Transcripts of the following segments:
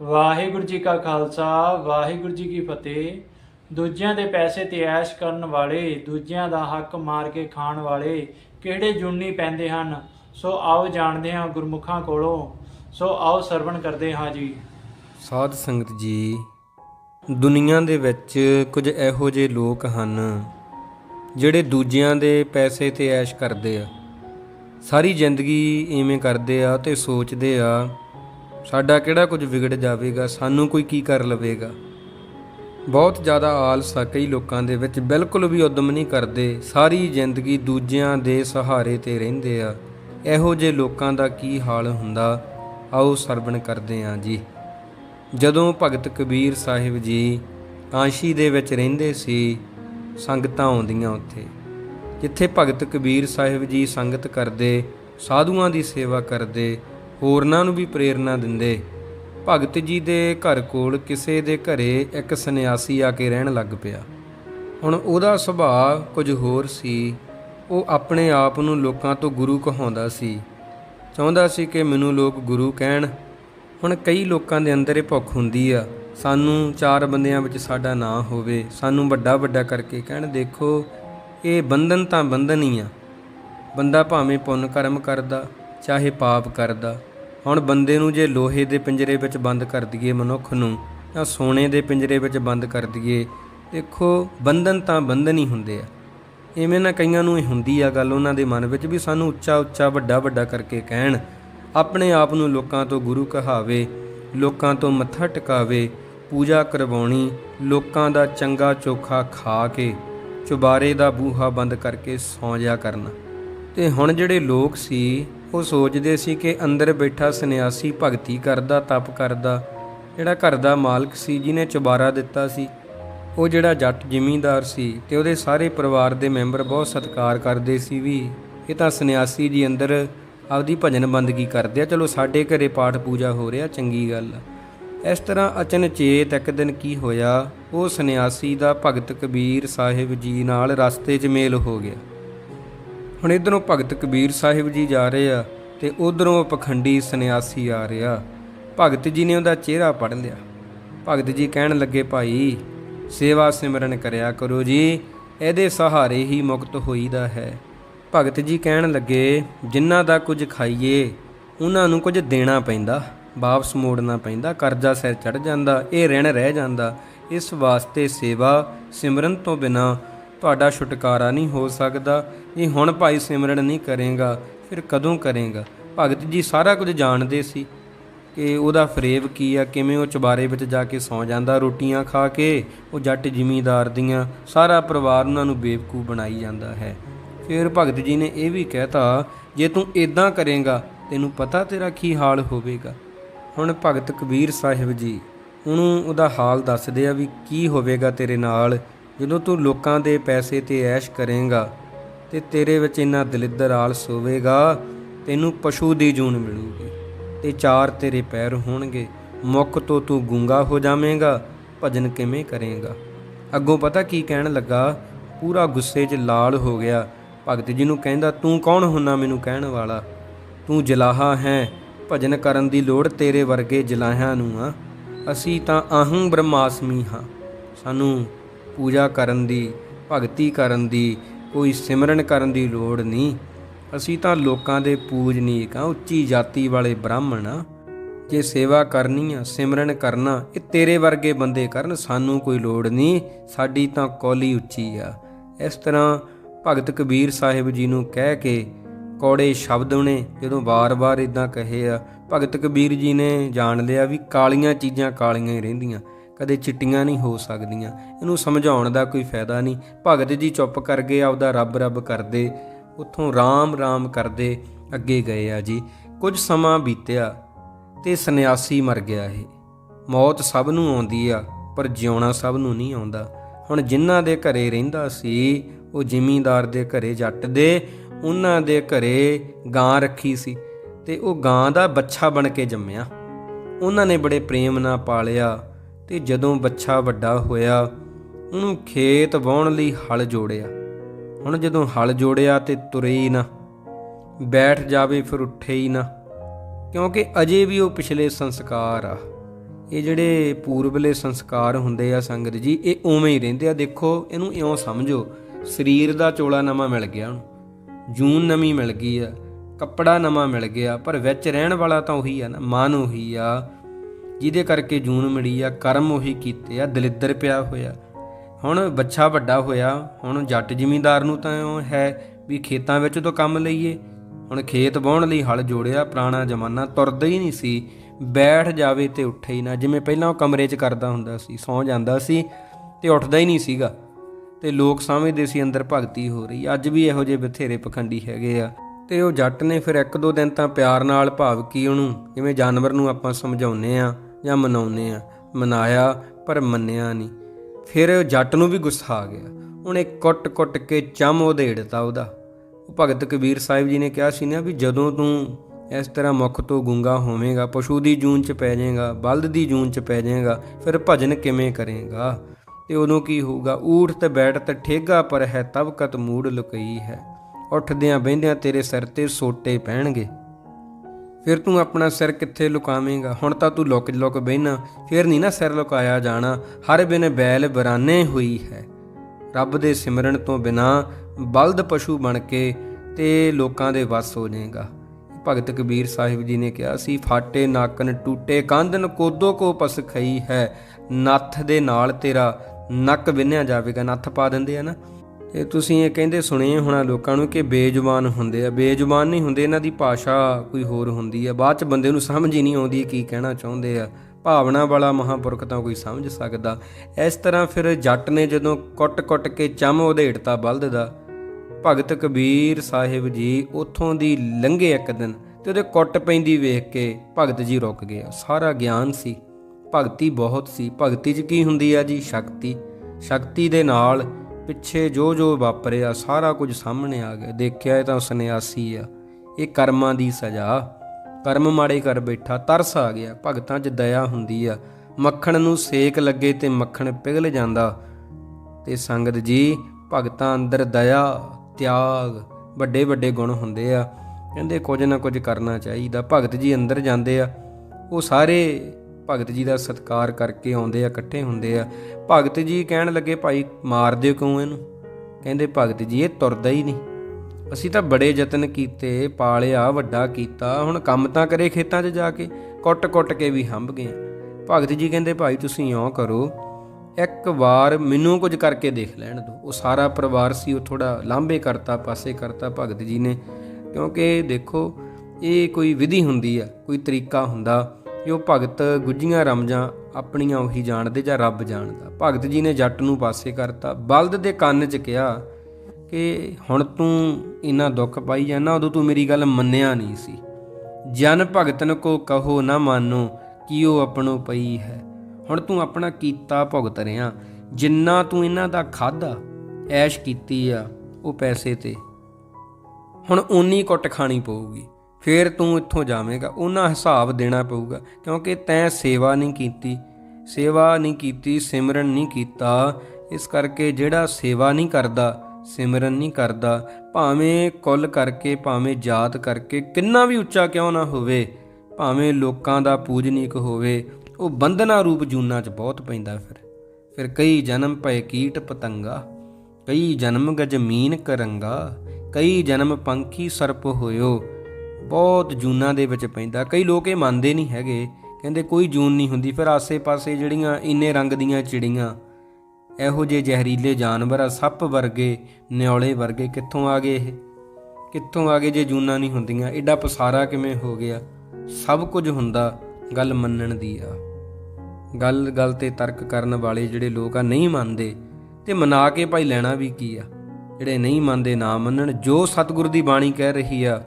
ਵਾਹਿਗੁਰੂ ਜੀ ਕਾ ਖਾਲਸਾ, ਵਾਹਿਗੁਰੂ ਜੀ ਕੀ ਫਤਿਹ। ਦੂਜਿਆਂ ਦੇ ਪੈਸੇ ਤੇ ਐਸ਼ ਕਰਨ ਵਾਲੇ, ਦੂਜਿਆਂ ਦਾ ਹੱਕ ਮਾਰ ਕੇ ਖਾਣ ਵਾਲੇ ਕਿਹੜੇ ਜੁੰਨੀ ਪੈਂਦੇ ਹਨ? ਸੋ ਆਓ ਜਾਣਦੇ ਹਾਂ ਗੁਰਮੁਖਾਂ ਕੋਲੋਂ। ਸੋ ਆਓ ਸਰਵਣ ਕਰਦੇ ਹਾਂ ਜੀ। ਸਾਧ ਸੰਗਤ ਜੀ, ਦੁਨੀਆ ਦੇ ਵਿੱਚ ਕੁਝ ਇਹੋ ਜਿਹੇ ਲੋਕ ਹਨ, ਜਿਹੜੇ ਦੂਜਿਆਂ ਦੇ ਪੈਸੇ ਤੇ ਐਸ਼ ਕਰਦੇ ਆ। ਸਾਰੀ ਜ਼ਿੰਦਗੀ ਐਵੇਂ ਕਰਦੇ ਆ ਤੇ ਸੋਚਦੇ ਆ ਸਾਡਾ ਕਿਹੜਾ ਕੁਝ ਵਿਗੜ ਜਾਵੇਗਾ, ਸਾਨੂੰ ਕੋਈ ਕੀ ਕਰ ਲਵੇਗਾ? ਬਹੁਤ ਜ਼ਿਆਦਾ ਆਲਸ ਆ ਕਈ ਲੋਕਾਂ ਦੇ ਵਿੱਚ, ਬਿਲਕੁਲ ਵੀ ਉਦਮ ਨਹੀਂ ਕਰਦੇ, ਸਾਰੀ ਜ਼ਿੰਦਗੀ ਦੂਜਿਆਂ ਦੇ ਸਹਾਰੇ ਤੇ ਰਹਿੰਦੇ ਆ। ਇਹੋ ਜਿਹੇ ਲੋਕਾਂ ਦਾ ਕੀ ਹਾਲ ਹੁੰਦਾ? ਆਓ ਸਰਵਣ ਕਰਦੇ ਆਂ ਜੀ। ਜਦੋਂ ਭਗਤ ਕਬੀਰ ਸਾਹਿਬ ਜੀ ਕਾਂਸ਼ੀ ਦੇ ਵਿੱਚ ਰਹਿੰਦੇ ਸੀ, ਸੰਗਤਾਂ ਆਉਂਦੀਆਂ ਉੱਥੇ। ਜਿੱਥੇ ਭਗਤ ਕਬੀਰ ਸਾਹਿਬ ਜੀ ਸੰਗਤ ਕਰਦੇ, ਸਾਧੂਆਂ ਦੀ ਸੇਵਾ ਕਰਦੇ ਹੋਰਨਾਂ ਨੂੰ ਵੀ ਪ੍ਰੇਰਣਾ ਦਿੰਦੇ। ਭਗਤ ਜੀ ਦੇ ਘਰ ਕੋਲ ਕਿਸੇ ਦੇ ਘਰੇ ਇੱਕ ਸੰਨਿਆਸੀ ਆ ਕੇ ਰਹਿਣ ਲੱਗ ਪਿਆ। ਹੁਣ ਉਹਦਾ ਸੁਭਾਅ ਕੁਝ ਹੋਰ ਸੀ। ਉਹ ਆਪਣੇ ਆਪ ਨੂੰ ਲੋਕਾਂ ਤੋਂ ਗੁਰੂ ਕਹਾਉਂਦਾ ਸੀ। ਚਾਹੁੰਦਾ ਸੀ ਕਿ ਮੈਨੂੰ ਲੋਕ ਗੁਰੂ ਕਹਿਣ। ਹੁਣ ਕਈ ਲੋਕਾਂ ਦੇ ਅੰਦਰ ਇਹ ਭੁੱਖ ਹੁੰਦੀ ਆ। ਸਾਨੂੰ ਚਾਰ ਬੰਦਿਆਂ ਵਿੱਚ ਸਾਡਾ ਨਾਂ ਹੋਵੇ। ਸਾਨੂੰ ਵੱਡਾ ਵੱਡਾ ਕਰਕੇ ਕਹਿਣ, ਦੇਖੋ, ਇਹ ਬੰਧਨ ਤਾਂ ਬੰਧਨ ਹੀ ਆ। ਬੰਦਾ ਭਾਵੇਂ ਪੁੰਨ ਕਰਮ ਕਰਦਾ, ਚਾਹੇ ਪਾਪ ਕਰਦਾ। ਹੁਣ ਬੰਦੇ ਨੂੰ ਜੇ ਲੋਹੇ ਦੇ ਪਿੰਜਰੇ ਵਿੱਚ ਬੰਦ ਕਰ ਦਈਏ ਮਨੁੱਖ ਨੂੰ, ਜਾਂ ਸੋਨੇ ਦੇ ਪਿੰਜਰੇ ਵਿੱਚ ਬੰਦ ਕਰ ਦਈਏ, ਦੇਖੋ ਬੰਧਨ ਤਾਂ ਬੰਧਨ ਹੀ ਹੁੰਦੇ ਆ। ਐਵੇਂ ਨਾ ਕਈਆਂ ਨੂੰ ਇਹ ਹੁੰਦੀ ਆ ਗੱਲ ਉਹਨਾਂ ਦੇ ਮਨ ਵਿੱਚ ਵੀ ਸਾਨੂੰ ਉੱਚਾ ਉੱਚਾ ਵੱਡਾ ਵੱਡਾ ਕਰਕੇ ਕਹਿਣ, ਆਪਣੇ ਆਪ ਨੂੰ ਲੋਕਾਂ ਤੋਂ ਗੁਰੂ ਕਹਾਵੇ, ਲੋਕਾਂ ਤੋਂ ਮੱਥਾ ਟਿਕਾਵੇ, ਪੂਜਾ ਕਰਵਾਉਣੀ, ਲੋਕਾਂ ਦਾ ਚੰਗਾ ਚੋਖਾ ਖਾ ਕੇ, ਚੁਬਾਰੇ ਦਾ ਬੂਹਾ ਬੰਦ ਕਰਕੇ ਸੌਂ ਜਾ ਕਰਨਾ। ਤੇ ਹੁਣ ਜਿਹੜੇ ਲੋਕ ਸੀ, ਉਹ ਸੋਚਦੇ ਸੀ ਕਿ ਅੰਦਰ ਬੈਠਾ ਸੰਨਿਆਸੀ ਭਗਤੀ ਕਰਦਾ, ਤਪ ਕਰਦਾ। ਜਿਹੜਾ ਘਰ ਦਾ ਮਾਲਕ ਸੀ, ਜਿਹਨੇ ਚੁਬਾਰਾ ਦਿੱਤਾ ਸੀ, ਉਹ ਜਿਹੜਾ ਜੱਟ ਜ਼ਿਮੀਂਦਾਰ ਸੀ ਤੇ ਉਹਦੇ ਸਾਰੇ ਪਰਿਵਾਰ ਦੇ ਮੈਂਬਰ ਬਹੁਤ ਸਤਿਕਾਰ ਕਰਦੇ ਸੀ ਵੀ, ਇਹ ਤਾਂ ਸੰਨਿਆਸੀ ਜੀ ਅੰਦਰ ਆਪਦੀ ਭਜਨ ਬੰਦਗੀ ਕਰਦੇ ਆ। ਚਲੋ ਸਾਡੇ ਘਰੇ ਪਾਠ ਪੂਜਾ ਹੋ ਰਿਹਾ, ਚੰਗੀ ਗੱਲ ਆ। ਇਸ ਤਰ੍ਹਾਂ ਅਚਨਚੇਤ ਇੱਕ ਦਿਨ ਕੀ ਹੋਇਆ, ਉਹ ਸੰਨਿਆਸੀ ਦਾ ਭਗਤ ਕਬੀਰ ਸਾਹਿਬ ਜੀ ਨਾਲ ਰਸਤੇ 'ਚ ਮੇਲ ਹੋ ਗਿਆ। ਹੁਣ ਇਧਰੋਂ ਭਗਤ ਕਬੀਰ ਸਾਹਿਬ ਜੀ ਜਾ ਰਹੇ ਆ ਤੇ ਉਧਰੋਂ ਪਖੰਡੀ ਸੰਨਿਆਸੀ ਆ ਰਿਹਾ ਭਗਤ ਜੀ ਨੇ ਉਹਦਾ ਚਿਹਰਾ ਪੜ ਲਿਆ। ਭਗਤ ਜੀ ਕਹਿਣ ਲੱਗੇ, ਭਾਈ, ਸੇਵਾ ਸਿਮਰਨ ਕਰਿਆ ਕਰੋ ਜੀ, ਇਹਦੇ ਸਹਾਰੇ ਹੀ ਮੁਕਤ ਹੋਈਦਾ ਹੈ। ਭਗਤ ਜੀ ਕਹਿਣ ਲੱਗੇ ਜਿਨ੍ਹਾਂ ਦਾ ਕੁਝ ਖਾਈਏ, ਉਹਨਾਂ ਨੂੰ ਕੁਝ ਦੇਣਾ ਪੈਂਦਾ, ਵਾਪਸ ਮੋੜਨਾ ਪੈਂਦਾ, ਕਰਜ਼ਾ ਸਿਰ ਚੜ ਜਾਂਦਾ, ਇਹ ਰਿਣ ਰਹਿ ਜਾਂਦਾ। ਇਸ ਵਾਸਤੇ ਸੇਵਾ ਸਿਮਰਨ ਤੋਂ ਬਿਨਾ ਤੁਹਾਡਾ ਛੁਟਕਾਰਾ ਨਹੀਂ ਹੋ ਸਕਦਾ। ਜੇ ਹੁਣ ਭਾਈ ਸਿਮਰਨ ਨਹੀਂ ਕਰੇਗਾ, ਫਿਰ ਕਦੋਂ ਕਰੇਗਾ? ਭਗਤ ਜੀ ਸਾਰਾ ਕੁਝ ਜਾਣਦੇ ਸੀ ਕਿ ਉਹਦਾ ਫਰੇਬ ਕੀ ਆ, ਕਿਵੇਂ ਉਹ ਚੁਬਾਰੇ ਵਿੱਚ ਜਾ ਕੇ ਸੌ ਜਾਂਦਾ, ਰੋਟੀਆਂ ਖਾ ਕੇ ਉਹ ਜੱਟ ਜ਼ਿਮੀਂਦਾਰ ਦੀਆਂ, ਸਾਰਾ ਪਰਿਵਾਰ ਉਹਨਾਂ ਨੂੰ ਬੇਵਕੂ ਬਣਾਈ ਜਾਂਦਾ ਹੈ। ਫਿਰ ਭਗਤ ਜੀ ਨੇ ਇਹ ਵੀ ਕਹਿਤਾ, ਜੇ ਤੂੰ ਇਦਾਂ ਕਰੇਗਾ, ਤੈਨੂੰ ਪਤਾ ਤੇਰਾ ਕੀ ਹਾਲ ਹੋਵੇਗਾ। ਹੁਣ ਭਗਤ ਕਬੀਰ ਸਾਹਿਬ ਜੀ, ਉਹਨੂੰ ਉਹਦਾ ਹਾਲ ਦੱਸਦੇ ਆ ਵੀ ਕੀ ਹੋਵੇਗਾ ਤੇਰੇ ਨਾਲ। ਜਦੋਂ ਤੂੰ ਲੋਕਾਂ ਦੇ ਪੈਸੇ ਤੇ ਐਸ਼ ਕਰੇਂਗਾ ਤੇ ਤੇਰੇ ਵਿੱਚ ਇੰਨਾ ਦਲਿੱਦਰ ਆਲਸ ਹੋਵੇਗਾ ਤੈਨੂੰ ਪਸ਼ੂ ਦੀ ਜੂਨ ਮਿਲੂਗੀ ਤੇ ਚਾਰ ਤੇਰੇ ਪੈਰ ਹੋਣਗੇ। ਮੁੱਖ ਤੋਂ ਤੂੰ ਗੂੰਗਾ ਹੋ ਜਾਵੇਂਗਾ, ਭਜਨ ਕਿਵੇਂ ਕਰੇਗਾ? ਅੱਗੋਂ ਪਤਾ ਕੀ ਕਹਿਣ ਲੱਗਾ? ਪੂਰਾ ਗੁੱਸੇ 'ਚ ਲਾਲ ਹੋ ਗਿਆ। ਭਗਤ ਜੀ ਨੂੰ ਕਹਿੰਦਾ, ਤੂੰ ਕੌਣ ਹੁੰਨਾ ਮੈਨੂੰ ਕਹਿਣ ਵਾਲਾ? ਤੂੰ ਜਲਾਹਾ ਹੈ। ਭਜਨ ਕਰਨ ਦੀ ਲੋੜ ਤੇਰੇ ਵਰਗੇ ਜਲਾਹਿਆਂ ਨੂੰ ਆ। ਅਸੀਂ ਤਾਂ ਆਹੰ ਬ੍ਰਹਮਾਸਮੀ ਹਾਂ। ਸਾਨੂੰ ਪੂਜਾ ਕਰਨ ਦੀ, ਭਗਤੀ ਕਰਨ ਦੀ, ਕੋਈ ਸਿਮਰਨ ਕਰਨ ਦੀ ਲੋੜ ਨਹੀਂ। ਅਸੀਂ ਤਾਂ ਲੋਕਾਂ ਦੇ ਪੂਜਨੀਕ ਆ ਉੱਚੀ ਜਾਤੀ ਵਾਲੇ ਬ੍ਰਾਹਮਣ ਆ ਜੇ ਸੇਵਾ ਕਰਨੀ ਆ, ਸਿਮਰਨ ਕਰਨਾ, ਇਹ ਤੇਰੇ ਵਰਗੇ ਬੰਦੇ ਕਰਨ, ਸਾਨੂੰ ਕੋਈ ਲੋੜ ਨਹੀਂ। ਸਾਡੀ ਤਾਂ ਕੌਲੀ ਉੱਚੀ ਆ। ਇਸ ਤਰ੍ਹਾਂ ਭਗਤ ਕਬੀਰ ਸਾਹਿਬ ਜੀ ਨੂੰ ਕਹਿ ਕੇ ਕੌੜੇ ਸ਼ਬਦ ਉਹਨੇ ਜਦੋਂ ਵਾਰ-ਵਾਰ ਇਦਾਂ ਕਹੇ ਆ, ਭਗਤ ਕਬੀਰ ਜੀ ਨੇ ਜਾਣ ਲਿਆ ਵੀ ਕਾਲੀਆਂ ਚੀਜ਼ਾਂ ਕਾਲੀਆਂ ਹੀ ਰਹਿੰਦੀਆਂ। ਕਦੇ ਚਿੱਟੀਆਂ ਨਹੀਂ ਹੋ ਸਕਦੀਆਂ। ਇਹਨੂੰ ਸਮਝਾਉਣ ਦਾ ਕੋਈ ਫਾਇਦਾ ਨਹੀਂ। ਭਗਤ ਜੀ ਚੁੱਪ ਕਰ ਗਏ, ਆਪਦਾ ਰੱਬ ਰੱਬ ਕਰਦੇ। ਉੱਥੋਂ ਰਾਮ ਰਾਮ ਕਰਦੇ ਅੱਗੇ ਗਏ ਆ ਜੀ। ਕੁਝ ਸਮਾਂ ਬੀਤਿਆ ਤੇ ਸੰਨਿਆਸੀ ਮਰ ਗਿਆ ਇਹ। ਮੌਤ ਸਭ ਨੂੰ ਆਉਂਦੀ ਆ, ਪਰ ਜਿਉਣਾ ਸਭ ਨੂੰ ਨਹੀਂ ਆਉਂਦਾ। ਹੁਣ ਜਿਨ੍ਹਾਂ ਦੇ ਘਰੇ ਰਹਿੰਦਾ ਸੀ, ਉਹ ਜ਼ਿਮੀਂਦਾਰ ਦੇ ਘਰੇ ਜੱਟ ਦੇ, ਉਹਨਾਂ ਦੇ ਘਰੇ ਗਾਂ ਰੱਖੀ ਸੀ ਤੇ ਉਹ ਗਾਂ ਦਾ ਬੱਚਾ ਬਣ ਕੇ ਜੰਮਿਆ। ਉਹਨਾਂ ਨੇ ਬੜੇ ਪ੍ਰੇਮ ਨਾਲ ਪਾਲਿਆ। ਤੇ ਜਦੋਂ ਬੱਚਾ ਵੱਡਾ ਹੋਇਆ, ਉਹਨੂੰ ਖੇਤ ਵਾਹੁਣ ਲਈ ਹਲ ਜੋੜਿਆ। ਹੁਣ ਜਦੋਂ ਹਲ ਜੋੜਿਆ ਤੇ ਤੁਰੇ ਹੀ ਨਾ, ਬੈਠ ਜਾਵੇ ਫਿਰ ਉੱਠੇ ਹੀ ਨਾ, ਕਿਉਂਕਿ ਅਜੇ ਵੀ ਉਹ ਪਿਛਲੇ ਸੰਸਕਾਰ ਆ। ਇਹ ਜਿਹੜੇ ਪੂਰਬਲੇ ਸੰਸਕਾਰ ਹੁੰਦੇ ਆ ਸੰਗਤ ਜੀ, ਇਹ ਉਵੇਂ ਹੀ ਰਹਿੰਦੇ ਆ। ਦੇਖੋ, ਇਹਨੂੰ ਇਉਂ ਸਮਝੋ, ਸਰੀਰ ਦਾ ਚੋਲਾ ਨਵਾਂ ਮਿਲ ਗਿਆ ਉਹਨੂੰ, ਜੂਨ ਨਵੀਂ ਮਿਲ ਗਈ ਆ, ਕੱਪੜਾ ਨਵਾਂ ਮਿਲ ਗਿਆ, ਪਰ ਵਿੱਚ ਰਹਿਣ ਵਾਲਾ ਤਾਂ ਉਹੀ ਆ ਨਾ, ਮਨ ਉਹੀ ਆ। ਜਿਹਦੇ ਕਰਕੇ ਜੂਨ ਮਿਲੀ ਆ, ਕਰਮ ਉਹੀ ਕੀਤੇ ਆ, ਦਲਿੱਦਰ ਪਿਆ ਹੋਇਆ। ਹੁਣ ਬੱਚਾ ਵੱਡਾ ਹੋਇਆ, ਹੁਣ ਜੱਟ ਜ਼ਿਮੀਂਦਾਰ ਨੂੰ ਤਾਂ ਇਉਂ ਹੈ ਵੀ ਖੇਤਾਂ ਵਿੱਚ ਤੋਂ ਕੰਮ ਲਈਏ। ਹੁਣ ਖੇਤ ਵਾਹੁਣ ਲਈ ਹਲ ਜੋੜਿਆ, ਪੁਰਾਣਾ ਜ਼ਮਾਨਾ ਤੁਰਦਾ ਹੀ ਨਹੀਂ ਸੀ। ਬੈਠ ਜਾਵੇ ਤੇ ਉੱਠੇ ਹੀ ਨਾ, ਜਿਵੇਂ ਪਹਿਲਾਂ ਉਹ ਕਮਰੇ 'ਚ ਕਰਦਾ ਹੁੰਦਾ ਸੀ, ਸੌਂ ਜਾਂਦਾ ਸੀ ਤੇ ਉੱਠਦਾ ਹੀ ਨਹੀਂ ਸੀਗਾ। ਤੇ ਲੋਕ ਸਮਝਦੇ ਸੀ ਅੰਦਰ ਭਗਤੀ ਹੋ ਰਹੀ ਅੱਜ ਵੀ ਇਹੋ ਜਿਹੇ ਬਥੇਰੇ ਪਖੰਡੀ ਹੈਗੇ ਆ। ਤੇ ਉਹ ਜੱਟ ਨੇ ਫਿਰ ਇੱਕ ਦੋ ਦਿਨ ਤਾਂ ਪਿਆਰ ਨਾਲ ਭਾਵ ਕੀ ਉਹਨੂੰ, ਜਿਵੇਂ ਜਾਨਵਰ ਨੂੰ ਆਪਾਂ ਸਮਝਾਉਨੇ ਆ। ਜਾਂ ਮਨਾਉਨੇ ਆ ਮਨਾਇਆ, ਪਰ ਮੰਨਿਆ ਨਹੀਂ। ਫਿਰ ਜੱਟ ਨੂੰ ਵੀ ਗੁੱਸਾ ਆ ਗਿਆ। ਉਹਨੇ ਕੁੱਟ-ਕੁੱਟ ਕੇ ਚੰਮ ਉਹਦੇੜਤਾ ਉਹਦਾ। ਉਹ ਭਗਤ ਕਬੀਰ ਸਾਹਿਬ ਜੀ ਨੇ ਕਿਹਾ ਸੀ ਨਾ ਵੀ ਜਦੋਂ ਤੂੰ ਇਸ ਤਰ੍ਹਾਂ ਮੁਖ ਤੋਂ ਗੁੰਗਾ ਹੋਵੇਂਗਾ, ਪਸ਼ੂ ਦੀ ਜੂਨ ਚ ਪੈ ਜਾਏਗਾ, ਬਲਦ ਦੀ ਜੂਨ ਚ ਪੈ ਜਾਏਗਾ, ਫਿਰ ਭਜਨ ਕਿਵੇਂ ਕਰੇਗਾ? ਤੇ ਉਦੋਂ ਕੀ ਹੋਊਗਾ? ਊਠ ਤੇ ਬੈਠ ਤੇ ਠੇਗਾ ਪਰ ਹੈ ਤਬਕਤ ਮੂੜ ਲੁਕਈ ਹੈ। ਉੱਠਦਿਆਂ ਬਹਿੰਦਿਆਂ ਤੇਰੇ ਸਿਰ ਤੇ ਸੋਟੇ ਪੈਣਗੇ। ਫਿਰ ਤੂੰ ਆਪਣਾ ਸਿਰ ਕਿੱਥੇ ਲੁਕਾਵੇਂਗਾ? ਹੁਣ ਤਾਂ ਤੂੰ ਲੁਕ ਲੁਕ ਬਹਿਨਾ, ਫਿਰ ਨਹੀਂ ਨਾ ਸਿਰ ਲੁਕਾਇਆ ਜਾਣਾ। ਹਰ ਬਿਨ ਬੈਲ ਬਰਾਨੇ ਹੋਈ ਹੈ। ਰੱਬ ਦੇ ਸਿਮਰਨ ਤੋਂ ਬਿਨਾ ਬਲਦ ਪਸ਼ੂ ਬਣ ਕੇ ਤੇ ਲੋਕਾਂ ਦੇ ਵੱਸ ਹੋ ਜਾਏਗਾ। ਭਗਤ ਕਬੀਰ ਸਾਹਿਬ ਜੀ ਨੇ ਕਿਹਾ ਸੀ, ਫਾਟੇ ਨਾਕਨ ਟੂਟੇ, ਕੰਧਨ ਕੋਦੋ ਕੋ ਪਸ ਖਈ ਹੈ। ਨੱਥ ਦੇ ਨਾਲ ਤੇਰਾ ਨੱਕ ਵਿੰਨਿਆ ਜਾਵੇਗਾ। ਨੱਥ ਪਾ ਦਿੰਦੇ ਆ ਨਾ। ਇਹ ਤੁਸੀਂ ਇਹ ਕਹਿੰਦੇ ਸੁਣੇ ਹੋਣਾ ਲੋਕਾਂ ਨੂੰ ਕਿ ਬੇਜ਼ੁਬਾਨ ਹੁੰਦੇ ਆ। ਬੇਜ਼ੁਬਾਨ ਨਹੀਂ ਹੁੰਦੇ, ਇਹਨਾਂ ਦੀ ਭਾਸ਼ਾ ਕੋਈ ਹੋਰ ਹੁੰਦੀ ਆ। ਬਾਅਦ ਚ ਬੰਦੇ ਨੂੰ ਸਮਝ ਹੀ ਨਹੀਂ ਆਉਂਦੀ ਕੀ ਕਹਿਣਾ ਚਾਹੁੰਦੇ ਆ। ਭਾਵਨਾ ਵਾਲਾ ਮਹਾਪੁਰਖ ਤਾਂ ਕੋਈ ਸਮਝ ਸਕਦਾ। ਇਸ ਤਰ੍ਹਾਂ ਫਿਰ ਜੱਟ ਨੇ ਜਦੋਂ ਕੁੱਟ-ਕੁੱਟ ਕੇ ਚਮ ਉਹਦੇੜਤਾ ਬਲਦ ਦਾ। ਭਗਤ ਕਬੀਰ ਸਾਹਿਬ ਜੀ ਉੱਥੋਂ ਦੀ ਲੰਘੇ ਇੱਕ ਦਿਨ ਤੇ ਉਹਦੇ ਕੁੱਟ ਪੈਂਦੀ ਵੇਖ ਕੇ ਭਗਤ ਜੀ ਰੁਕ ਗਏ। ਸਾਰਾ ਗਿਆਨ ਸੀ। ਭਗਤੀ ਬਹੁਤ ਸੀ। ਭਗਤੀ 'ਚ ਕੀ ਹੁੰਦੀ ਆ ਜੀ? ਸ਼ਕਤੀ। ਸ਼ਕਤੀ ਦੇ ਨਾਲ ਪਿੱਛੇ ਜੋ ਜੋ ਵਾਪਰਿਆ, ਸਾਰਾ ਕੁਝ ਸਾਹਮਣੇ ਆ ਗਿਆ। ਦੇਖਿਆ ਇਹ ਤਾਂ ਸੰਨਿਆਸੀ ਆ। ਇਹ ਕਰਮਾਂ ਦੀ ਸਜ਼ਾ। ਕਰਮ ਮਾੜੇ ਕਰ ਬੈਠਾ, ਤਰਸ ਆ ਗਿਆ। ਭਗਤਾਂ 'ਚ ਦਇਆ ਹੁੰਦੀ ਆ। ਮੱਖਣ ਨੂੰ ਸੇਕ ਲੱਗੇ ਤੇ ਮੱਖਣ ਪਿਘਲ ਜਾਂਦਾ। ਤੇ ਸੰਗਤ ਜੀ, ਭਗਤਾਂ ਅੰਦਰ ਦਇਆ, ਤਿਆਗ, ਵੱਡੇ ਵੱਡੇ ਗੁਣ ਹੁੰਦੇ ਆ। ਕਹਿੰਦੇ ਕੁਝ ਨਾ ਕੁਝ ਕਰਨਾ ਚਾਹੀਦਾ। ਭਗਤ ਜੀ ਅੰਦਰ ਜਾਂਦੇ ਆ। ਉਹ ਸਾਰੇ ਭਗਤ ਜੀ ਦਾ ਸਤਿਕਾਰ ਕਰਕੇ ਆਉਂਦੇ ਆ, ਇਕੱਠੇ ਹੁੰਦੇ ਆ। ਭਗਤ ਜੀ ਕਹਿਣ ਲੱਗੇ, ਭਾਈ, ਮਾਰ ਦਿਓ ਕਿਉਂ ਇਹਨੂੰ? ਕਹਿੰਦੇ, ਭਗਤ ਜੀ, ਇਹ ਤੁਰਦਾ ਹੀ ਨਹੀਂ। ਅਸੀਂ ਤਾਂ ਬੜੇ ਯਤਨ ਕੀਤੇ, ਪਾਲਿਆ, ਵੱਡਾ ਕੀਤਾ। ਹੁਣ ਕੰਮ ਤਾਂ ਕਰੇ ਖੇਤਾਂ 'ਚ ਜਾ ਕੇ, ਕੁੱਟ-ਕੁੱਟ ਕੇ ਵੀ ਹੰਭ ਗਏ ਭਗਤ ਜੀ ਕਹਿੰਦੇ, ਭਾਈ, ਤੁਸੀਂ ਇਉਂ ਕਰੋ, ਇੱਕ ਵਾਰ ਮੈਨੂੰ ਕੁਝ ਕਰਕੇ ਦੇਖ ਲੈਣ ਦਿਓ। ਉਹ ਸਾਰਾ ਪਰਿਵਾਰ ਸੀ, ਉਹ ਥੋੜਾ ਲਾਂਭੇ ਕਰਤਾ, ਪਾਸੇ ਕਰਤਾ ਭਗਤ ਜੀ ਨੇ। ਕਿਉਂਕਿ ਦੇਖੋ, ਇਹ ਕੋਈ ਵਿਧੀ ਹੁੰਦੀ ਆ, ਕੋਈ ਤਰੀਕਾ ਹੁੰਦਾ। ਜੋ ਭਗਤ ਗੁੱਜੀਆਂ ਰਮਜਾਂ ਆਪਣੀਆਂ ਉਹੀ ਜਾਣਦੇ ਜਾਂ ਰੱਬ ਜਾਣਦਾ। ਭਗਤ ਜੀ ਨੇ ਜੱਟ ਨੂੰ ਪਾਸੇ ਕਰਤਾ। ਬਲਦ ਦੇ ਕੰਨ 'ਚ ਕਿਹਾ ਕਿ ਹੁਣ ਤੂੰ ਇੰਨਾ ਦੁੱਖ ਪਾਈ ਜਾਂਦਾ ਉਦੋਂ ਤੂੰ ਮੇਰੀ ਗੱਲ ਮੰਨਿਆ ਨਹੀਂ ਸੀ। ਜਨ ਭਗਤਨ ਕੋ ਕਹੋ ਨਾ ਮਾਨੋ, ਕਿ ਉਹ ਆਪਣੋ ਪਈ ਹੈ? ਹੁਣ ਤੂੰ ਆਪਣਾ ਕੀਤਾ ਭੁਗਤ ਰਿਆਂ ਜਿੰਨਾ ਤੂੰ ਇਹਨਾਂ ਦਾ ਖਾਦਾ ਐਸ਼ ਕੀਤੀ ਆ ਉਹ ਪੈਸੇ ਤੇ। ਹੁਣ ਓਨੀ ਕੁੱਟ ਖਾਣੀ ਪਊਗੀ। ਫੇਰ ਤੂੰ ਇੱਥੋਂ ਜਾਵੇਂਗਾ। ਉਹਨਾਂ ਹਿਸਾਬ ਦੇਣਾ ਪਊਗਾ, ਕਿਉਂਕਿ ਤੈਂ ਸੇਵਾ ਨਹੀਂ ਕੀਤੀ। ਸੇਵਾ ਨਹੀਂ ਕੀਤੀ, ਸਿਮਰਨ ਨਹੀਂ ਕੀਤਾ। ਇਸ ਕਰਕੇ ਜਿਹੜਾ ਸੇਵਾ ਨਹੀਂ ਕਰਦਾ, ਸਿਮਰਨ ਨਹੀਂ ਕਰਦਾ। ਭਾਵੇਂ ਕੁੱਲ ਕਰਕੇ, ਭਾਵੇਂ ਜਾਤ ਕਰਕੇ, ਕਿੰਨਾ ਵੀ ਉੱਚਾ ਕਿਉਂ ਨਾ ਹੋਵੇ, ਭਾਵੇਂ ਲੋਕਾਂ ਦਾ ਪੂਜਨੀਕ ਹੋਵੇ, ਉਹ ਬੰਧਨਾ ਰੂਪ ਜੂਨਾ 'ਚ ਬਹੁਤ ਪੈਂਦਾ ਫਿਰ। ਫਿਰ ਕਈ ਜਨਮ ਪਏ ਕੀਟ ਪਤੰਗਾ, ਕਈ ਜਨਮ ਗਜਮੀਨ ਕਰੰਗਾ, ਕਈ ਜਨਮ ਪੰਖੀ ਸਰਪ ਹੋਇਓ ਬਹੁਤ ਜੂਨਾਂ ਦੇ ਵਿੱਚ ਪੈਂਦਾ। ਕਈ ਲੋਕ ਇਹ ਮੰਨਦੇ ਨਹੀਂ ਹੈਗੇ। ਕਹਿੰਦੇ ਕੋਈ ਜੂਨ ਨਹੀਂ ਹੁੰਦੀ, ਫਿਰ ਆਸੇ-ਪਾਸੇ ਜਿਹੜੀਆਂ ਇੰਨੇ ਰੰਗ ਦੀਆਂ ਚਿੜੀਆਂ, ਇਹੋ ਜਿਹੇ ਜ਼ਹਿਰੀਲੇ ਜਾਨਵਰ ਆ, ਸੱਪ ਵਰਗੇ ਨਿਉਲੇ ਵਰਗੇ, ਕਿੱਥੋਂ ਆ ਗਏ ਇਹ? ਕਿੱਥੋਂ ਆ ਗਏ ਜੇ ਜੂਨਾਂ ਨਹੀਂ ਹੁੰਦੀਆਂ? ਐਡਾ ਪਸਾਰਾ ਕਿਵੇਂ ਹੋ ਗਿਆ? ਸਭ ਕੁਝ ਹੁੰਦਾ ਗੱਲ ਮੰਨਣ ਦੀ ਆ। ਗੱਲ ਗੱਲ ਤੇ ਤਰਕ ਕਰਨ ਵਾਲੇ ਜਿਹੜੇ ਲੋਕ ਆ, ਨਹੀਂ ਮੰਨਦੇ। ਤੇ ਮਨਾ ਕੇ ਭਾਈ ਲੈਣਾ ਵੀ ਕੀ ਆ? ਜਿਹੜੇ ਨਹੀਂ ਮੰਨਦੇ ਨਾ ਮੰਨਣ, ਜੋ ਸਤਿਗੁਰ ਦੀ ਬਾਣੀ ਕਹਿ ਰਹੀ ਆ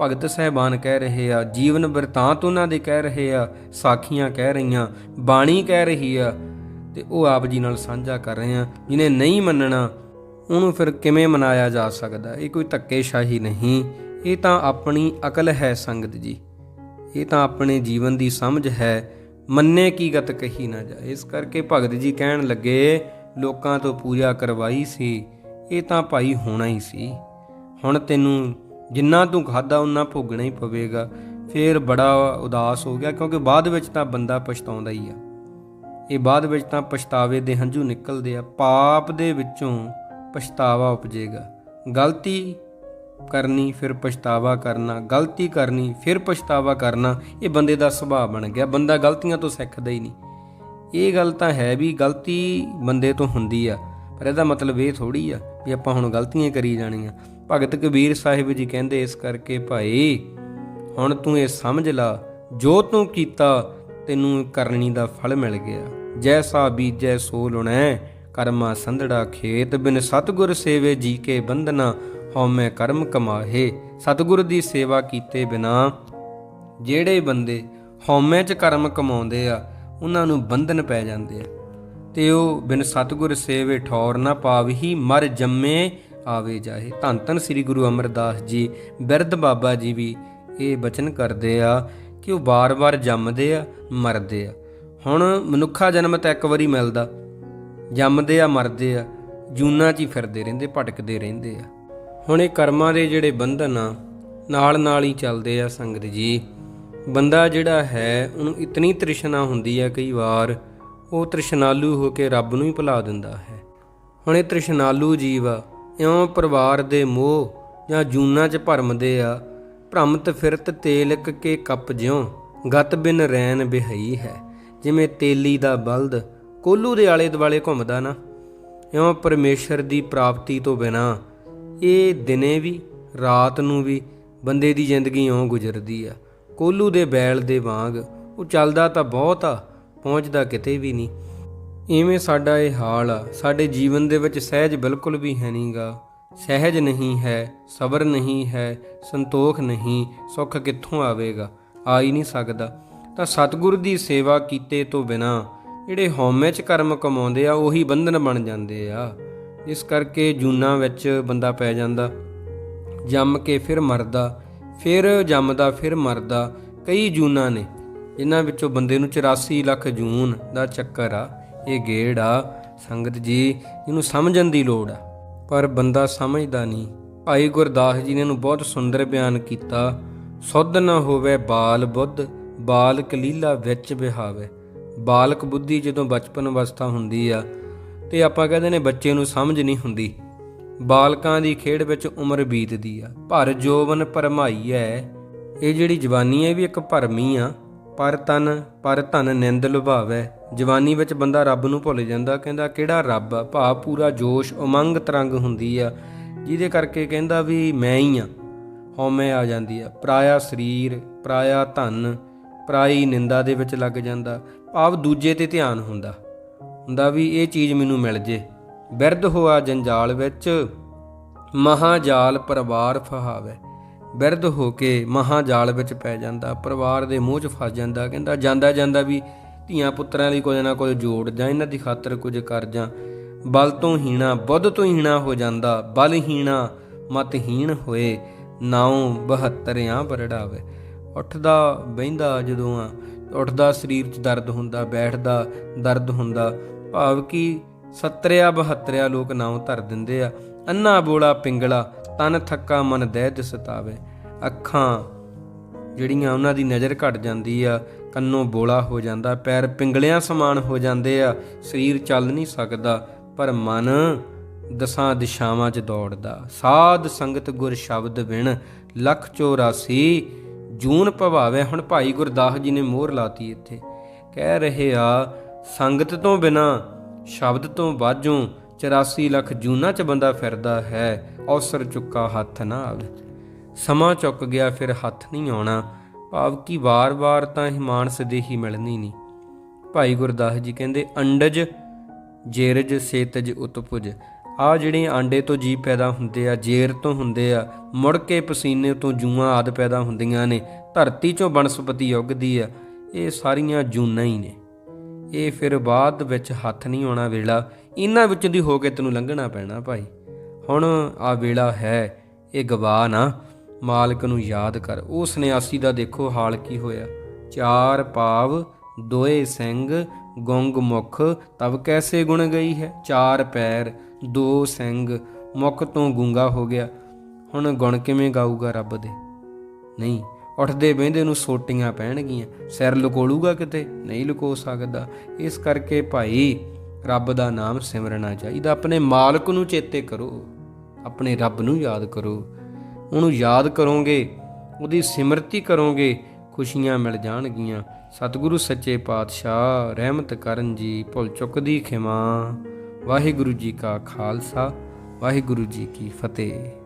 ਭਗਤ ਸਹਿਬਾਨ ਕਹਿ ਰਹੇ ਆ, ਜੀਵਨ ਬਿਰਤਾਂਤ ਉਹਨਾਂ ਦੇ ਕਹਿ ਰਹੇ ਆ, ਸਾਖੀਆਂ ਕਹਿ ਰਹੀਆਂ, ਬਾਣੀ ਕਹਿ ਰਹੀ ਆ। ਤੇ ਉਹ ਆਪ ਜੀ ਨਾਲ ਸਾਂਝਾ ਕਰ ਰਹੇ ਆ, ਜਿਹਨੇ ਨਹੀਂ ਮੰਨਣਾ, ਉਹਨੂੰ ਫਿਰ ਕਿਵੇਂ ਮਨਾਇਆ ਜਾ ਸਕਦਾ? ਇਹ ਕੋਈ ਧੱਕੇਸ਼ਾਹੀ ਨਹੀਂ, ਇਹ ਤਾਂ ਆਪਣੀ ਅਕਲ ਹੈ ਸੰਗਤ ਜੀ। ਇਹ ਤਾਂ ਆਪਣੇ ਜੀਵਨ ਦੀ ਸਮਝ ਹੈ, ਮੰਨੇ ਕੀ ਗਤ ਕਹੀ ਨਾ ਜਾਏ। ਇਸ ਕਰਕੇ ਭਗਤ ਜੀ ਕਹਿਣ ਲੱਗੇ, ਲੋਕਾਂ ਤੋਂ ਪੂਜਾ ਕਰਵਾਈ ਸੀ, ਇਹ ਤਾਂ ਭਾਈ ਹੋਣਾ ਹੀ ਸੀ। ਹੁਣ ਤੈਨੂੰ ਜਿੰਨਾ ਤੂੰ ਖਾਦਾ ਉਹਨਾਂ ਭੋਗਣਾ ਹੀ ਪਵੇਗਾ। ਫਿਰ ਬੜਾ ਉਦਾਸ ਹੋ ਗਿਆ, ਕਿਉਂਕਿ ਬਾਅਦ ਵਿੱਚ ਤਾਂ ਬੰਦਾ ਪਛਤਾਉਂਦਾ ਹੀ ਆ। ਇਹ ਬਾਅਦ ਵਿੱਚ ਤਾਂ ਪਛਤਾਵੇ ਦੇ ਹੰਝੂ ਨਿਕਲਦੇ ਆ। ਪਾਪ ਦੇ ਵਿੱਚੋਂ ਪਛਤਾਵਾ ਉਪਜੇਗਾ। ਗਲਤੀ ਕਰਨੀ, ਫਿਰ ਪਛਤਾਵਾ ਕਰਨਾ। ਗਲਤੀ ਕਰਨੀ, ਫਿਰ ਪਛਤਾਵਾ ਕਰਨਾ। ਇਹ ਬੰਦੇ ਦਾ ਸੁਭਾਅ ਬਣ ਗਿਆ। ਬੰਦਾ ਗਲਤੀਆਂ ਤੋਂ ਸਿੱਖਦਾ ਹੀ ਨਹੀਂ। ਇਹ ਗੱਲ ਤਾਂ ਹੈ ਵੀ ਗਲਤੀ ਬੰਦੇ ਤੋਂ ਹੁੰਦੀ ਆ, ਪਰ ਇਹਦਾ ਮਤਲਬ ਇਹ ਥੋੜੀ ਆ ਵੀ ਆਪਾਂ ਹੁਣ ਗਲਤੀਆਂ ਕਰੀ ਜਾਣੀਆਂ। ਭਗਤ ਕਬੀਰ ਸਾਹਿਬ ਜੀ ਕਹਿੰਦੇ ਇਸ ਕਰਕੇ ਭਾਈ, ਹੁਣ ਤੂੰ ਇਹ ਸਮਝ ਲਾ, ਜੋ ਤੂੰ ਕੀਤਾ ਤੈਨੂੰ ਕਰਨੀ ਦਾ ਫਲ ਮਿਲ ਗਿਆ। ਜੈਸਾ ਬੀਜੈ ਸੋ ਲੁਣੈ ਕਰਮਾ ਸੰਧੜਾ ਖੇਤ, ਬਿਨ ਸਤਗੁਰ ਸੇਵੇ ਜੀ ਕੇ ਬੰਧਨਾ ਹਉਮੈ ਕਰਮ ਕਮਾਹੇ। ਸਤਗੁਰ ਦੀ ਸੇਵਾ ਕੀਤੇ ਬਿਨਾ ਜਿਹੜੇ ਬੰਦੇ ਹਉਮੈ 'ਚ ਕਰਮ ਕਮਾਉਂਦੇ ਆ, ਉਹਨਾਂ ਨੂੰ ਬੰਧਨ ਪੈ ਜਾਂਦੇ ਆ। ਤੇ ਉਹ ਬਿਨ ਸਤਗੁਰ ਸੇਵੇ ਠੌਰ ਨਾ ਪਾਵਹੀ ਮਰ ਜੰਮੇ ਆਵੇ ਜਾਏ। ਧੰਨ ਧੰਨ ਸ੍ਰੀ ਗੁਰੂ ਅਮਰਦਾਸ ਜੀ। ਬਿਰਧ ਬਾਬਾ ਜੀ ਵੀ ਇਹ ਬਚਨ ਕਰਦੇ ਆ ਕਿ ਉਹ ਵਾਰ ਵਾਰ ਜੰਮਦੇ ਆ, ਮਰਦੇ ਆ। ਹੁਣ ਮਨੁੱਖਾ ਜਨਮ ਤਾਂ ਇੱਕ ਵਾਰੀ ਮਿਲਦਾ। ਜੰਮਦੇ ਆ, ਮਰਦੇ ਆ, ਜੂਨਾਂ 'ਚ ਹੀ ਫਿਰਦੇ ਰਹਿੰਦੇ, ਭਟਕਦੇ ਰਹਿੰਦੇ ਆ। ਹੁਣ ਇਹ ਕਰਮਾਂ ਦੇ ਜਿਹੜੇ ਬੰਧਨ ਆ ਨਾਲ ਨਾਲ ਹੀ ਚੱਲਦੇ ਆ ਸੰਗਤ ਜੀ। ਬੰਦਾ ਜਿਹੜਾ ਹੈ, ਉਹਨੂੰ ਇਤਨੀ ਤ੍ਰਿਸ਼ਨਾ ਹੁੰਦੀ ਆ ਕਈ ਵਾਰ, ਉਹ ਤ੍ਰਿਸ਼ਨਾਲੂ ਹੋ ਕੇ ਰੱਬ ਨੂੰ ਹੀ ਭੁਲਾ ਦਿੰਦਾ ਹੈ। ਹੁਣ ਇਹ ਤ੍ਰਿਸ਼ਨਾਲੂ ਜੀਵ ਆ ਇਉਂ ਪਰਿਵਾਰ ਦੇ ਮੋਹ ਜਾਂ ਜੂਨਾਂ 'ਚ ਭਰਮਦੇ ਆ, ਭ੍ਰਮਤ ਫਿਰਤ ਤੇਲਕ ਕੇ ਕੱਪ ਜਿਉ। ਗਤ ਬਿਨ ਰੈਨ ਬਿਹਈ ਹੈ, ਜਿਵੇਂ ਤੇਲੀ ਦਾ ਬਲਦ ਕੋਲੂ ਦੇ ਆਲੇ ਦੁਆਲੇ ਘੁੰਮਦਾ ਨਾ। ਇਉਂ ਪਰਮੇਸ਼ਰ ਦੀ ਪ੍ਰਾਪਤੀ ਤੋਂ ਬਿਨਾ ਇਹ ਦਿਨੇ ਵੀ, ਰਾਤ ਨੂੰ ਵੀ ਬੰਦੇ ਦੀ ਜ਼ਿੰਦਗੀ ਇਉਂ ਗੁਜ਼ਰਦੀ ਆ। ਕੋਲੂ ਦੇ ਬੈਲ ਦੇ ਵਾਂਗ ਉਹ ਚੱਲਦਾ ਤਾਂ ਬਹੁਤ ਆ, ਪਹੁੰਚਦਾ ਕਿਤੇ ਵੀ ਨਹੀਂ। ਇਵੇਂ ਸਾਡਾ ਇਹ ਹਾਲ ਆ। ਸਾਡੇ ਜੀਵਨ ਦੇ ਵਿੱਚ ਸਹਿਜ ਬਿਲਕੁਲ ਵੀ ਹੈ ਨਹੀਂਗਾ ਸਹਿਜ ਨਹੀਂ ਹੈ, ਸਬਰ ਨਹੀਂ ਹੈ, ਸੰਤੋਖ ਨਹੀਂ, ਸੁੱਖ ਕਿੱਥੋਂ ਆਵੇਗਾ? ਆ ਹੀ ਨਹੀਂ ਸਕਦਾ। ਤਾਂ ਸਤਿਗੁਰ ਦੀ ਸੇਵਾ ਕੀਤੇ ਤੋਂ ਬਿਨਾ ਜਿਹੜੇ ਹਉਮੈ ਚ ਕਰਮ ਕਮਾਉਂਦੇ ਆ, ਉਹੀ ਬੰਧਨ ਬਣ ਜਾਂਦੇ ਆ। ਇਸ ਕਰਕੇ ਜੂਨਾਂ ਵਿੱਚ ਬੰਦਾ ਪੈ ਜਾਂਦਾ। ਜੰਮ ਕੇ ਫਿਰ ਮਰਦਾ। ਫਿਰ ਜੰਮਦਾ, ਫਿਰ ਮਰਦਾ। ਕਈ ਜੂਨਾਂ ਨੇ, ਜਿਨ੍ਹਾਂ ਵਿੱਚੋਂ ਬੰਦੇ ਨੂੰ 84 ਲੱਖ ਜੂਨ ਦਾ ਚੱਕਰ ਆ। ਇਹ ਗੇੜ ਆ, ਸੰਗਤ ਜੀ, ਇਹਨੂੰ ਸਮਝਣ ਦੀ ਲੋੜ ਆ। ਪਰ ਬੰਦਾ ਸਮਝਦਾ ਨਹੀਂ। ਭਾਈ ਗੁਰਦਾਸ ਜੀ ਨੇ ਇਹਨੂੰ ਬਹੁਤ ਸੁੰਦਰ ਬਿਆਨ ਕੀਤਾ, ਸੁੱਧ ਨਾ ਹੋਵੇ ਬਾਲ ਬੁੱਧ, ਬਾਲਕ ਲੀਲਾ ਵਿੱਚ ਬਿਹਾਵੇ। ਬਾਲਕ ਬੁੱਧੀ ਜਦੋਂ ਬਚਪਨ ਅਵਸਥਾ ਹੁੰਦੀ ਆ, ਤੇ ਆਪਾਂ ਕਹਿੰਦੇ ਨੇ ਬੱਚੇ ਨੂੰ ਸਮਝ ਨਹੀਂ ਹੁੰਦੀ। ਬਾਲਕਾਂ ਦੀ ਖੇਡ ਵਿੱਚ ਉਮਰ ਬੀਤਦੀ ਆ। ਭਰ ਜੋਵਨ ਪਰਮਾਈ ਐ ਇਹ ਜਿਹੜੀ ਜਵਾਨੀ ਹੈ ਵੀ ਇੱਕ ਭਰਮੀ ਆ। ਪਰ ਤਨ, ਪਰ ਧਨ ਨਿੰਦ ਲੁਭਾਵੇ। ਜਵਾਨੀ ਵਿੱਚ ਬੰਦਾ ਰੱਬ ਨੂੰ ਭੁੱਲ ਜਾਂਦਾ, ਕਹਿੰਦਾ ਕਿਹੜਾ ਰੱਬ ਆ? ਭਾਵ ਪੂਰਾ ਜੋਸ਼, ਉਮੰਗ ਤਰੰਗ ਹੁੰਦੀ ਆ, ਜਿਹਦੇ ਕਰਕੇ ਕਹਿੰਦਾ ਵੀ ਮੈਂ ਹੀ ਆ ਹਉਮੈ ਆ ਜਾਂਦੀ ਆ। ਪਰਾਇਆ ਸਰੀਰ, ਪਰਾਇਆ ਧਨ, ਪਰਾਈ ਨਿੰਦਾ ਦੇ ਵਿੱਚ ਲੱਗ ਜਾਂਦਾ। ਭਾਵ ਦੂਜੇ ਤੇ ਧਿਆਨ ਹੁੰਦਾ ਹੁੰਦਾ ਵੀ ਇਹ ਚੀਜ਼ ਮੈਨੂੰ ਮਿਲ ਜੇ। ਬਿਰਧ ਹੋਆ ਜੰਜਾਲ ਵਿੱਚ ਮਹਾਜਾਲ ਪਰਿਵਾਰ ਫਹਾਵੇ। ਬਿਰਧ ਹੋ ਕੇ ਮਹਾਜਾਲ ਵਿੱਚ ਪੈ ਜਾਂਦਾ, ਪਰਿਵਾਰ ਦੇ ਮੋਹ 'ਚ ਫਸ ਜਾਂਦਾ, ਕਹਿੰਦਾ ਜਾਂਦਾ ਜਾਂਦਾ ਵੀ ਧੀਆਂ ਪੁੱਤਰਾਂ ਲਈ ਕੁਝ ਨਾ ਕੁਝ ਜੋੜ ਜਾਂ ਇਹਨਾਂ ਦੀ ਖਾਤਰ ਕੁਝ ਕਰ ਜਾਂ। ਬਲ ਤੋਂ ਹੀਣਾ, ਬੁੱਧ ਤੋਂ ਹੀਣਾ ਹੋ ਜਾਂਦਾ ਬਲਹੀਣਾ ਮਤਹੀਣ ਹੋਏ, ਨਾਉ 72 ਆਂ ਪਰੜਾਵੇ ਉੱਠਦਾ, ਬਹਿੰਦਾ ਜਦੋਂ ਆ, ਉੱਠਦਾ ਸਰੀਰ 'ਚ ਦਰਦ ਹੁੰਦਾ, ਬੈਠਦਾ, ਦਰਦ ਹੁੰਦਾ, ਭਾਵ ਕਿ 70 72 ਲੋਕ ਨਾਉ ਧਰ ਦਿੰਦੇ ਆ। ਅੰਨਾ ਬੋਲਾ ਪਿੰਗਲਾ, ਤਨ ਥੱਕਾ ਮਨ ਦਹਿਦ ਸਤਾਵੇ ਅੱਖਾਂ ਜਿਹੜੀਆਂ ਉਹਨਾਂ ਦੀ ਨਜ਼ਰ ਘਟ ਜਾਂਦੀ ਆ ਕੰਨੋਂ ਬੋਲਾ ਹੋ ਜਾਂਦਾ, ਪੈਰ ਪਿੰਗਲਿਆਂ ਸਮਾਨ ਹੋ ਜਾਂਦੇ ਆ, ਸਰੀਰ ਚੱਲ ਨਹੀਂ ਸਕਦਾ, ਪਰ ਮਨ ਦਸਾਂ ਦਿਸ਼ਾਵਾਂ 'ਚ ਦੌੜਦਾ। ਸਾਧ ਸੰਗਤ ਗੁਰ ਸ਼ਬਦ ਬਿਨ ਲੱਖ 84 ਜੂਨ ਭਵਾਵੇ, ਹੁਣ ਭਾਈ ਗੁਰਦਾਸ ਜੀ ਨੇ ਮੋਹਰ ਲਾਤੀ ਇੱਥੇ। ਕਹਿ ਰਹੇ ਆ, ਸੰਗਤ ਤੋਂ ਬਿਨਾ, ਸ਼ਬਦ ਤੋਂ ਬਾਝੋਂ 84 ਲੱਖ ਜੂਨਾਂ 'ਚ ਬੰਦਾ ਫਿਰਦਾ ਹੈ, ਔਸਰ ਚੁੱਕਾ ਹੱਥ ਨਾ ਆਵੇ ਸਮਾਂ ਚੁੱਕ ਗਿਆ, ਫਿਰ ਹੱਥ ਨਹੀਂ ਆਉਣਾ। ਭਾਵ ਕਿ ਵਾਰ-ਵਾਰ ਤਾਂ ਇਹ ਮਾਨਸ ਦੇ ਹੀ ਮਿਲਣੀ ਨਹੀਂ। ਭਾਈ ਗੁਰਦਾਸ ਜੀ ਕਹਿੰਦੇ, ਅੰਡਜ ਜੇਰਜ ਸੇਤਜ ਉਤਪੁਜ। ਆ ਜਿਹੜੇ ਆਂਡੇ ਤੋਂ ਜੀਵ ਪੈਦਾ ਹੁੰਦੇ ਆ, ਜੇਰ ਤੋਂ ਹੁੰਦੇ ਆ, ਮੁੜ ਕੇ ਪਸੀਨੇ ਤੋਂ ਜੂਆਂ ਆਦ ਪੈਦਾ ਹੁੰਦੀਆਂ ਨੇ, ਧਰਤੀ ਚੋਂ ਬਨਸਪਤੀ ਉੱਗਦੀ ਆ, ਇਹ ਸਾਰੀਆਂ ਜੂਨਾਂ ਹੀ ਨੇ। ਇਹ ਫਿਰ ਬਾਅਦ ਵਿੱਚ ਹੱਥ ਨਹੀਂ ਆਉਣਾ ਵੇਲਾ, ਇਹਨਾਂ ਵਿੱਚੋਂ ਦੀ ਹੋ ਕੇ ਤੈਨੂੰ ਲੰਘਣਾ ਪੈਣਾ ਭਾਈ। ਹੁਣ ਆ ਵੇਲਾ ਹੈ, ਇਹ ਗਵਾ ਨਾ। ਮਾਲਕ ਨੂੰ ਯਾਦ ਕਰ। ਉਹ ਸੰਨਿਆਸੀ ਦਾ ਦੇਖੋ ਹਾਲ ਕੀ ਹੋਇਆ। ਚਾਰ ਪਾਵ, ਦੋਏ ਸਿੰਘ, ਗੁੰਗ ਮੁਖ ਤਬ ਕੈਸੇ ਗੁਣ ਗਈ ਹੈ? ਚਾਰ ਪੈਰ, ਦੋ ਸਿੰਘ, ਮੁਖ ਤੋਂ ਗੂੰਗਾ ਹੋ ਗਿਆ। ਹੁਣ ਗੁਣ ਕਿਵੇਂ ਗਾਊਗਾ ਰੱਬ ਦੇ? ਨਹੀਂ, ਉੱਠਦੇ ਬਹਿੰਦੇ ਨੂੰ ਸੋਟੀਆਂ ਪੈਣਗੀਆਂ। ਸਿਰ ਲੁਕੋਲੂਗਾ ਕਿਤੇ? ਨਹੀਂ ਲੁਕੋ ਸਕਦਾ। ਇਸ ਕਰਕੇ ਭਾਈ, ਰੱਬ ਦਾ ਨਾਮ ਸਿਮਰਨਾ ਚਾਹੀਦਾ। ਆਪਣੇ ਮਾਲਕ ਨੂੰ ਚੇਤੇ ਕਰੋ। ਆਪਣੇ ਰੱਬ ਨੂੰ ਯਾਦ ਕਰੋ। ਉਹਨੂੰ ਯਾਦ ਕਰੋਗੇ, ਉਹਦੀ ਸਿਮਰਤੀ ਕਰੋਗੇ, ਖੁਸ਼ੀਆਂ ਮਿਲ ਜਾਣਗੀਆਂ। ਸਤਿਗੁਰੂ ਸੱਚੇ ਪਾਤਸ਼ਾਹ, ਰਹਿਮਤ ਕਰਨ ਜੀ, ਭੁੱਲ ਚੁੱਕਦੀ ਖਿਮਾ। ਵਾਹਿਗੁਰੂ ਜੀ ਕਾ ਖਾਲਸਾ, ਵਾਹਿਗੁਰੂ ਜੀ ਕੀ ਫਤਿਹ।